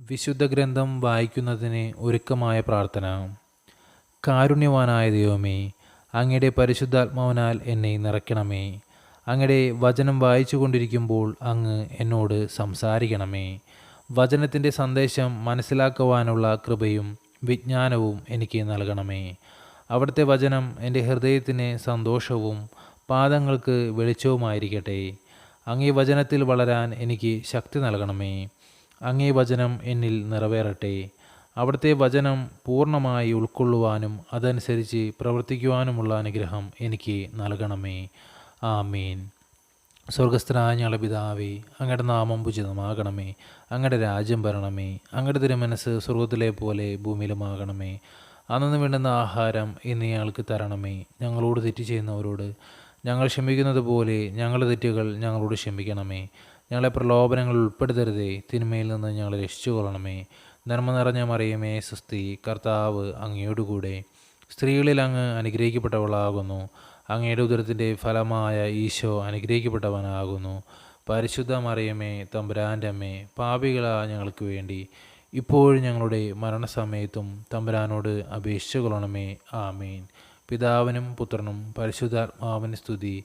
വിശുദ്ധ ഗ്രന്ഥം വായിക്കുന്നതിന് ഒരുക്കമായ പ്രാർത്ഥന. കാരുണ്യവാനായ ദൈവമേ അങ്ങയുടെ പരിശുദ്ധാത്മാവിനാൽ എന്നെ നിറയ്ക്കണമേ. അങ്ങയുടെ വചനം വായിച്ചു കൊണ്ടിരിക്കുമ്പോൾ അങ്ങ് എന്നോട് സംസാരിക്കണമേ. വചനത്തിന്റെ സന്ദേശം മനസ്സിലാക്കുവാനുള്ള കൃപയും വിജ്ഞാനവും എനിക്ക് നൽകണമേ. അവിടുത്തെ വചനം എന്റെ ഹൃദയത്തിന് സന്തോഷവും പാദങ്ങൾക്ക് വെളിച്ചവുമായിരിക്കട്ടെ. അങ്ങേ വചനത്തിൽ വളരാൻ എനിക്ക് ശക്തി നൽകണമേ. അങ്ങേ വചനം എന്നിൽ നിറവേറട്ടെ. അവിടുത്തെ വചനം പൂർണമായി ഉൾക്കൊള്ളുവാനും അതനുസരിച്ച് പ്രവർത്തിക്കുവാനുമുള്ള അനുഗ്രഹം എനിക്ക് നൽകണമേ. ആമീൻ. സ്വർഗസ്ഥനായ ഞങ്ങളുടെ പിതാവേ അങ്ങയുടെ നാമം ഉചിതമാകണമേ. അങ്ങയുടെ രാജ്യം ഭരണമേ അങ്ങയുടെ തിരുമനസ് സ്വർഗത്തിലെ പോലെ ഭൂമിയിലുമാകണമേ. അന്നു വേണ്ടുന്ന ആഹാരം ഇന്ന് ഞങ്ങൾക്ക് തരണമേ. ഞങ്ങളോട് തെറ്റ് ചെയ്യുന്നവരോട് ഞങ്ങൾ ക്ഷമിക്കുന്നത് പോലെ ഞങ്ങളുടെ തെറ്റുകൾ ഞങ്ങളോട് ക്ഷമിക്കണമേ. ഞങ്ങളെ പ്രലോഭനങ്ങൾ ഉൾപ്പെടുത്തരുതേ. തിന്മയിൽ നിന്ന് ഞങ്ങളെ രക്ഷിച്ചുകൊള്ളണമേ. നന്മ നിറഞ്ഞ മറിയമേ സുസ്തി കർത്താവ് അങ്ങയോടുകൂടെ. സ്ത്രീകളിൽ അങ്ങ് അനുഗ്രഹിക്കപ്പെട്ടവളാകുന്നു. അങ്ങയുടെ ഉദരത്തിന്റെ ഫലമായ ഈശോ അനുഗ്രഹിക്കപ്പെട്ടവനാകുന്നു. പരിശുദ്ധ മറിയമേ തമ്പുരാന്റെ അമ്മേ പാപികളാ ഞങ്ങൾക്ക് വേണ്ടി. ഇപ്പോഴും ഞങ്ങളുടെ മരണസമയത്തും തമ്പുരാനോട് അപേക്ഷിച്ചു കൊള്ളണമേ ആമീൻ. പിതാവിനും പുത്രനും പരിശുദ്ധാത്മാവിന് സ്തുതി.